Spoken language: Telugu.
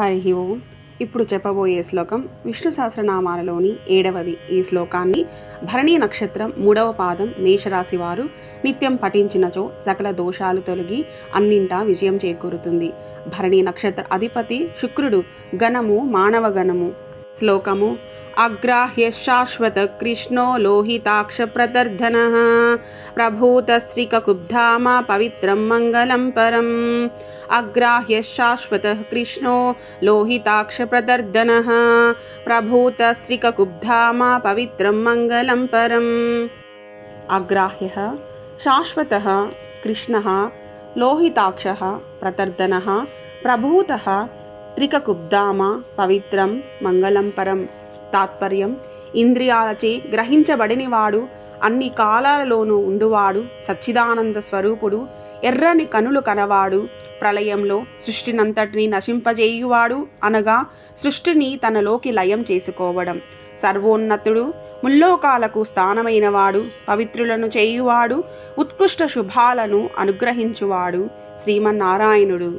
హరి ఓం. ఇప్పుడు చెప్పబోయే శ్లోకం విష్ణు సహస్రనామాలలోని ఏడవది. ఈ శ్లోకాన్ని భరణీ నక్షత్రం మూడవ పాదం మేషరాశి వారు నిత్యం పఠించినచో సకల దోషాలు తొలగి అన్నింటా విజయం చేకూరుతుంది. భరణీ నక్షత్ర అధిపతి శుక్రుడు గణము మానవ గణము శ్లోకము अग्राह्य शाश्वतकृष्णो प्रभूत प्रभूतश्रीककुब्धामा पवित्र मंगल परम। अग्राह्य शाश्वत कृष्णो लोहिताक्षप्रदर्दनः प्रभूतश्रीककुब्धामा पवित्र मंगल परम। अग्राह्य शाश्वत कृष्ण लोहिताक्ष प्रतर्दनः प्रभूत त्रिककुब्धाम पवित्रं मङ्गलं परम्। తాత్పర్యం. ఇంద్రియాలచే గ్రహించబడినవాడు అన్ని కాలాలలోనూ ఉండువాడు సచ్చిదానంద స్వరూపుడు ఎర్రని కనులు కనవాడు ప్రళయంలో సృష్టినంతటిని నశింపజేయువాడు అనగా సృష్టిని తనలోకి లయం చేసుకోవడం. సర్వోన్నతుడు ముల్లోకాలకు స్థానమైనవాడు పవిత్రులను చేయువాడు ఉత్కృష్ట శుభాలను అనుగ్రహించువాడు శ్రీమన్నారాయణుడు.